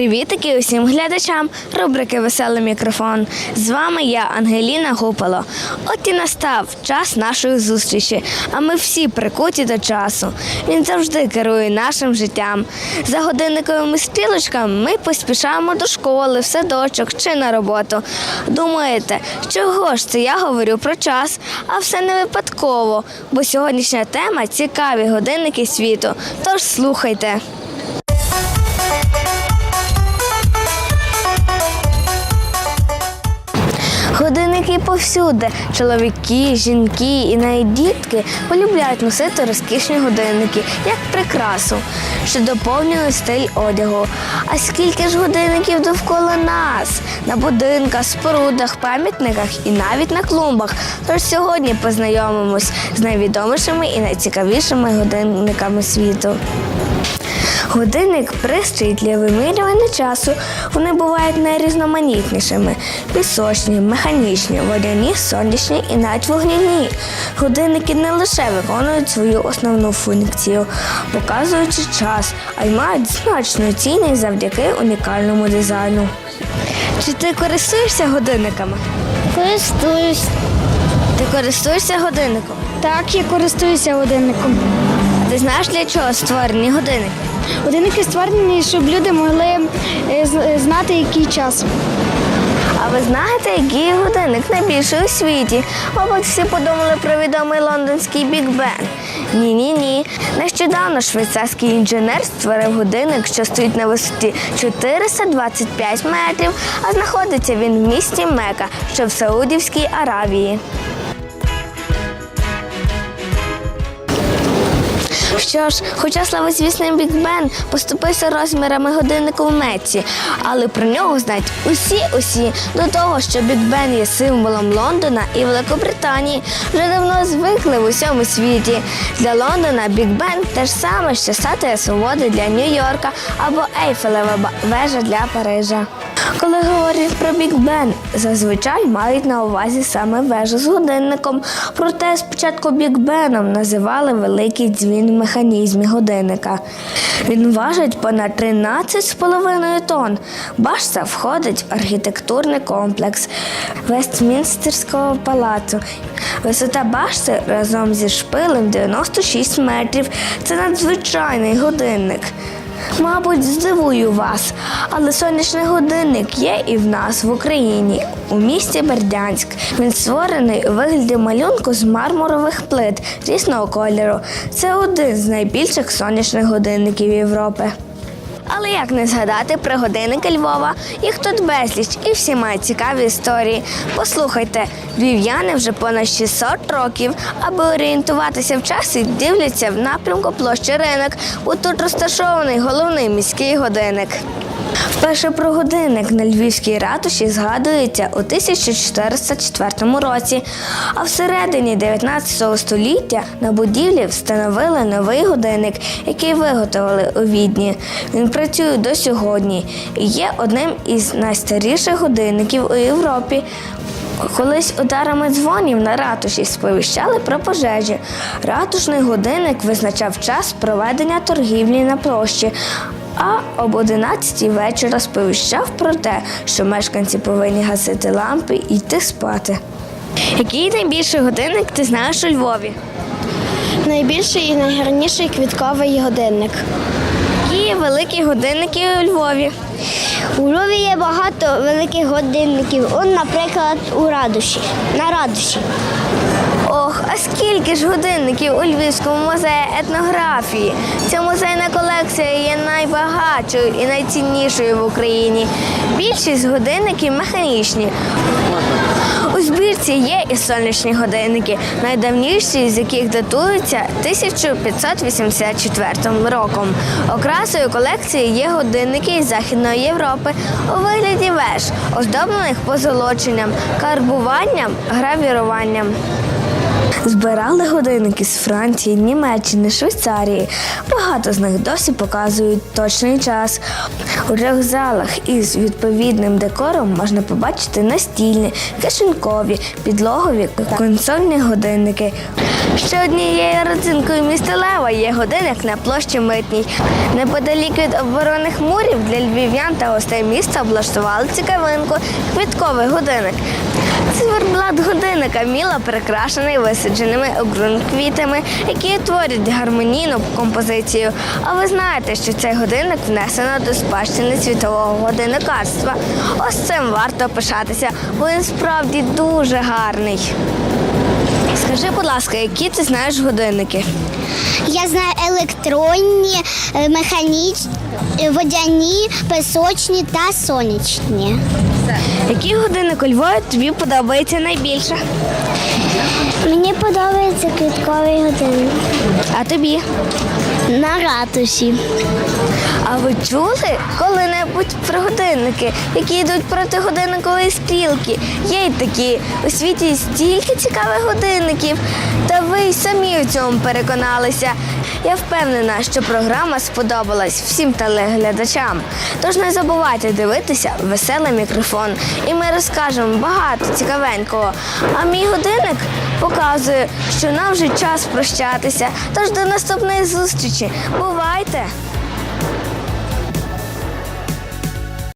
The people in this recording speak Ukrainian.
Привітики усім глядачам рубрики Веселий мікрофон. З вами я, Ангеліна Гупало. От і настав час нашої зустрічі, а ми всі прикуті до часу. Він завжди керує нашим життям. За годинниковими стрілочками ми поспішаємо до школи, в садочок чи на роботу. Думаєте, чого ж це я говорю про час? А все не випадково, бо сьогоднішня тема цікаві годинники світу. Тож слухайте. Годинники повсюди. Чоловіки, жінки і навіть дітки полюбляють носити розкішні годинники як прикрасу, що доповнює стиль одягу. А скільки ж годинників довкола нас на будинках, спорудах, пам'ятниках і навіть на клумбах. Тож сьогодні познайомимось з найвідомішими і найцікавішими годинниками світу. Годинник пристрій для вимірювання часу. Вони бувають найрізноманітнішими: пісочні, механічні, водяні, сонячні і навіть вогняні. Годинники не лише виконують свою основну функцію, показуючи час, а й мають значну цінність завдяки унікальному дизайну. Чи ти користуєшся годинниками? Користуюсь. Ти користуєшся годинником? Так, я користуюся годинником. Ти знаєш для чого створені годинники? Годинники створені, щоб люди могли е, е, знати, який час. А ви знаєте, який годинник найбільший у світі? Мабуть, всі подумали про відомий лондонський Біг Бен. Ні, ні, ні. Нещодавно швейцарський інженер створив годинник, що стоїть на висоті 425 метрів, а знаходиться він в місті Мека, що в Саудівській Аравії. Що ж, хоча славозвісний Біг Бен поступився розмірами годиннику в Меці, але про нього знають усі усі до того, що Біг Бен є символом Лондона і Великобританії, вже давно звикли в усьому світі. Для Лондона Біг Бен те ж саме, що статуя свободи для Нью-Йорка або Ейфелева вежа для Парижа. Коли говорять про Біг Бен, зазвичай мають на увазі саме вежу з годинником. Проте спочатку Біг Беном називали великий дзвін в механізмі годинника. Він важить понад 13,5 тонн. Башта входить в архітектурний комплекс Вестмінстерського палацу. Висота башти разом зі шпилем 96 метрів. Це надзвичайний годинник. Мабуть, здивую вас, але сонячний годинник є і в нас в Україні, у місті Бердянськ. Він створений у вигляді малюнку з мармурових плит різного кольору. Це один з найбільших сонячних годинників Європи. Але як не згадати про годинники Львова? Їх тут безліч і всі мають цікаві історії. Послухайте, львів'яни вже понад 600 років, аби орієнтуватися в часі, дивляться в напрямку площі ринок, бо тут розташований головний міський годинник. Вперше про годинник на львівській ратуші згадується у 1404 році, а всередині 19 століття на будівлі встановили новий годинник, який виготовили у Відні. Він працює до сьогодні і є одним із найстаріших годинників у Європі. Колись ударами дзвонів на ратуші сповіщали про пожежі. Ратушний годинник визначав час проведення торгівлі на площі. А об 11 вечора сповіщав про те, що мешканці повинні гасити лампи і йти спати. Який найбільший годинник ти знаєш у Львові? Найбільший і найгарніший квітковий годинник. Які великі годинники у Львові? У Львові є багато великих годинників. Он, наприклад, у радуші. На радуші. Ох, а скільки ж годинників у Львівському музеї етнографії? Ця музейна колекція є найбагатшою і найціннішою в Україні. Більшість годинників механічні. У збірці є і сонячні годинники, найдавніші з яких датуються 1584 роком. Окрасою колекції є годинники із Західної Європи у вигляді веж, оздоблених позолоченням, карбуванням, гравіруванням. Збирали годинники з Франції, Німеччини, Швейцарії. Багато з них досі показують точний час. У трьох залах із відповідним декором можна побачити настільні, кишенькові, підлогові, консольні годинники. Ще однією родзинкою міста Лева є годинник на площі Митній. Неподалік від оборонних мурів для львів'ян та гостей міста облаштували цікавинку квітковий годинник. Циферблат годинника міло прикрашений висадженими у квітами, які творять гармонійну композицію. А ви знаєте, що цей годинник внесено до спадщини світового годинникарства. Ось цим варто пишатися, бо він справді дуже гарний. Скажи, будь ласка, які ти знаєш годинники? Я знаю електронні, е, механічні, е, водяні, песочні та сонячні. Який годинник у Львові тобі подобається найбільше? Мені подобається квітковий годинник А тобі? на ратуші. А ви чули коли-небудь про годинники, які йдуть проти годинникової стрілки? Є й такі. У світі стільки цікавих годинників. Та ви й самі у цьому переконалися. Я впевнена, що програма сподобалась всім телеглядачам. Тож не забувайте дивитися веселий мікрофон. І ми розкажемо багато цікавенького. А мій годинник показує, що нам вже час прощатися. Тож до наступної зустрічі. Бувайте!